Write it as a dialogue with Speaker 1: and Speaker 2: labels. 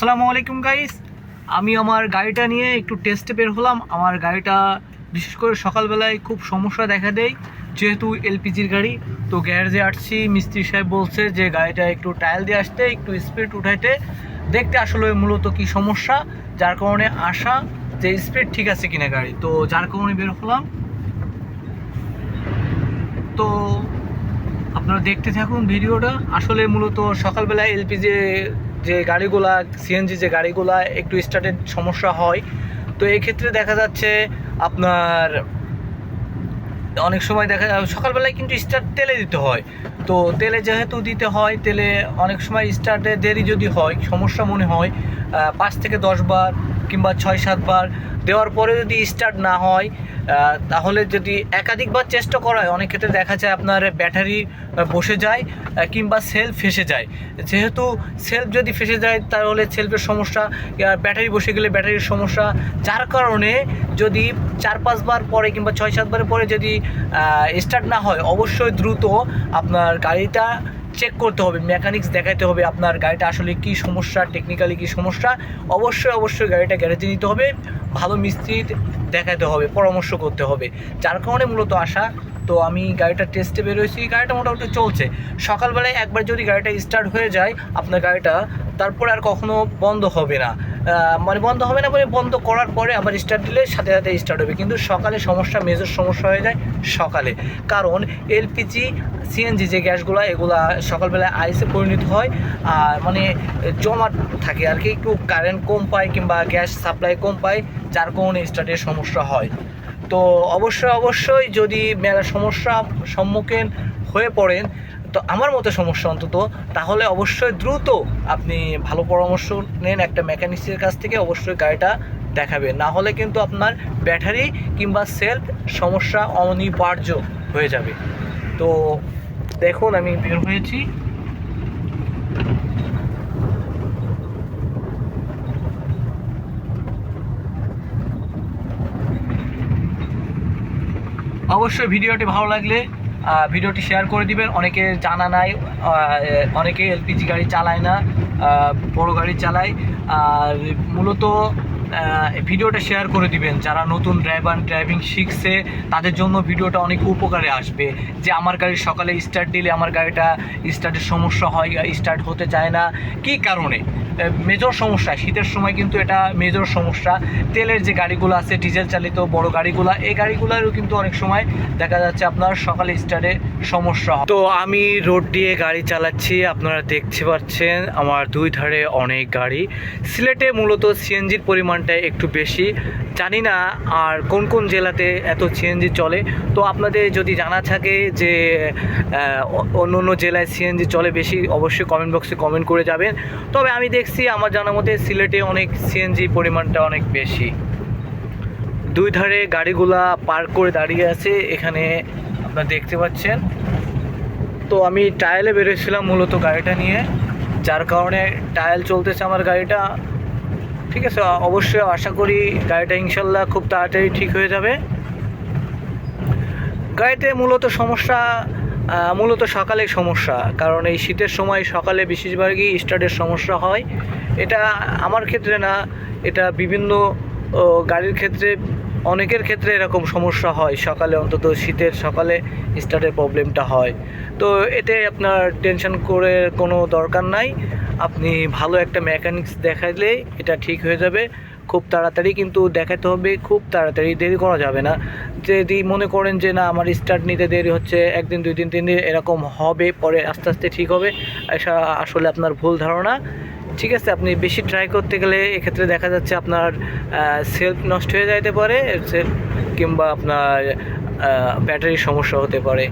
Speaker 1: আসসালামু আলাইকুম গাইস আমি আমার গাড়িটা নিয়ে একটু টেস্টে বের হলাম। আমার গাড়িটা বিশেষ করে সকালবেলায় খুব সমস্যা দেখা দেয়, যেহেতু এলপিজির গাড়ি। তো গ্যারেজে আসছি, মিস্ত্রি সাহেব বলছে যে গাড়িটা একটু টায়াল দিয়ে আসতে, একটু স্পিড উঠাইতে। দেখতে আসলে মূলত কি সমস্যা, যার কারণে আসা যে স্পিড ঠিক আছে কিনা গাড়ি। তো যার কারণে বের হলাম। তো আপনারা দেখতে থাকুন ভিডিওটা। আসলে মূলত সকালবেলা এলপিজি যে গাড়িগুলা সিএনজি যে গাড়িগুলা একটু স্টার্টের সমস্যা হয়, তো এই ক্ষেত্রে দেখা যাচ্ছে আপনার অনেক সময় দেখা যায়, সকালবেলায় কিন্তু স্টার্ট তেলে দিতে হয়। তো তেলে যেহেতু দিতে হয়, তেলে অনেক সময় স্টার্টে দেরি যদি হয়, সমস্যা মনে হয় পাঁচ থেকে দশ বার কিংবা ছয় সাতবার দেওয়ার পরে যদি স্টার্ট না হয় তাহলে যদি একাধিকবার চেষ্টা করা হয়, অনেক ক্ষেত্রে দেখা যায় আপনার ব্যাটারি বসে যায় কিংবা সেলফ ফেসে যায়। যেহেতু সেলফ যদি ফেসে যায়, তাহলে সেলফের সমস্যা ব্যাটারি বসে গেলে ব্যাটারির সমস্যা। যার কারণে যদি চার পাঁচবার পরে কিংবা ছয় সাতবার পরে যদি স্টার্ট না হয়, অবশ্যই দ্রুত আপনার গাড়িটা চেক করতে হবে মেকানিক্স দেখাতে হবে আপনার গাড়িটা আসলে কি সমস্যা টেকনিক্যালি কি সমস্যা। অবশ্যই অবশ্যই গাড়িটা গ্যারেজে নিতে হবে, ভালো মিস্ত্রি দেখাতে হবে, পরামর্শ করতে হবে। যার কারণে মূলত আসা তো আমি গাড়িটা টেস্টে বেরোয়েছি গাড়িটা মোটামুটি চলছে। সকালবেলায় একবার যদি গাড়িটা স্টার্ট হয়ে যায়, আপনার গাড়িটা, তারপর আর কখনো বন্ধ হবে না। মানে বন্ধ হবে না বলে বন্ধ করার পরে আবার স্টার্ট দিলে সাথে সাথে স্টার্ট হবে। কিন্তু সকালে সমস্যা মেজর সমস্যা হয়ে যায় সকালে। কারণ এলপিজি সিএনজি যে গ্যাসগুলো, এগুলো সকালবেলায় আইসে পরিণত হয় আর মানে জমা থাকে আর কি। একটু কারেন্ট কম পায় কিংবা গ্যাস সাপ্লাই কম পায়, যার কারণে স্টার্টের সমস্যা হয়। তো অবশ্যই অবশ্যই যদি মেলা সমস্যা সম্মুখীন হয়ে পড়েন তো আমার মতে সমস্যা অন্তত, তাহলে অবশ্যই দ্রুত আপনি ভালো পরামর্শ নেন একটা মেকানিক্সের কাছ থেকে, অবশ্যই গাড়িটা দেখাবে না হলে কিন্তু আপনার ব্যাটারি কিংবা সেলফ সমস্যা অনিবার্য হয়ে যাবে। তো দেখুন, আমি বের হয়েছি। অবশ্যই ভিডিওটি ভালো লাগলে ভিডিওটি শেয়ার করে দিবেন। অনেকে জানা নাই অনেকে এলপিজি গাড়ি চালায় না বড় গাড়ি চালায়। আর মূলত ভিডিওটা শেয়ার করে দিবেন। যারা নতুন ড্রাইভার ড্রাইভিং শিখছে, তাদের জন্য ভিডিওটা অনেক উপকারে আসবে। যে আমার গাড়ি সকালে স্টার্ট দিলে আমার গাড়িটা স্টার্টের সমস্যা হয় স্টার্ট হতে চায় না, কী কারণে? মেজর সমস্যা, শীতের সময় কিন্তু এটা মেজর সমস্যা। তেলের যে গাড়িগুলো আছে ডিজেল চালিত বড় গাড়িগুলো, এই গাড়িগুলোরও কিন্তু অনেক সময় দেখা যাচ্ছে আপনার সকালে স্টার্টে সমস্যা তো আমি রোড দিয়ে গাড়ি চালাচ্ছি, আপনারা দেখতে পাচ্ছেন আমার দুই ধারে অনেক গাড়ি। সিলেটে মূলত সিএনজির পরিমাণটা একটু বেশি। জানি না আর কোন কোন জেলাতে এত সিএনজি চলে। তো আপনাদের যদি জানা থাকে যে অন্য অন্য জেলায় সিএনজি চলে বেশি, অবশ্যই কমেন্ট বক্সে কমেন্ট করে যাবেন। তবে আমি দেখছি আমার জানা মতে সিলেটে অনেক সিএনজি পরিমাণটা অনেক বেশি। দুই ধারে গাড়িগুলা পার্ক করে দাঁড়িয়ে আছে, এখানে আপনারা দেখতে পাচ্ছেন। তো আমি টায়ালে বেরোছিলাম মূলত গাড়িটা নিয়ে, যার কারণে টায়াল চলতেছে আমার গাড়িটা। ঠিক আছে, অবশ্যই আশা করি গাড়িটা ইনশাল্লাহ খুব তাড়াতাড়ি ঠিক হয়ে যাবে। গাড়িতে মূলত সমস্যা মূলত সকালে সমস্যা, কারণ এই শীতের সময় সকালে বেশিরভাগই স্টার্টের সমস্যা হয়। এটা আমার ক্ষেত্রে না, এটা বিভিন্ন গাড়ির ক্ষেত্রে, অনেকের ক্ষেত্রে এরকম সমস্যা হয়। সকালে অন্তত শীতের সকালে স্টার্টের প্রবলেমটা হয়। তো এতে আপনার টেনশন করে কোনো দরকার নাই। আপনি ভালো একটা মেকানিক্স দেখাইলে এটা ঠিক হয়ে যাবে। খুব তাড়াতাড়ি, কিন্তু দেখাতে হবে খুব তাড়াতাড়ি, দেরি করা যাবে না। যদি মনে করেন যে, না, আমার স্টার্ট নিতে দেরি হচ্ছে, একদিন, দুই দিন, তিন দিন, এরকম হবে, পরে আস্তে আস্তে ঠিক হবে। আসলে আপনার ভুল ধারণা। ঠিক আছে, আপনি বেশি ট্রাই করতে গেলে এক্ষেত্রে দেখা যাচ্ছে আপনার সেলফ নষ্ট হয়ে যাইতে পারে কিংবা আপনার ব্যাটারির সমস্যা হতে পারে।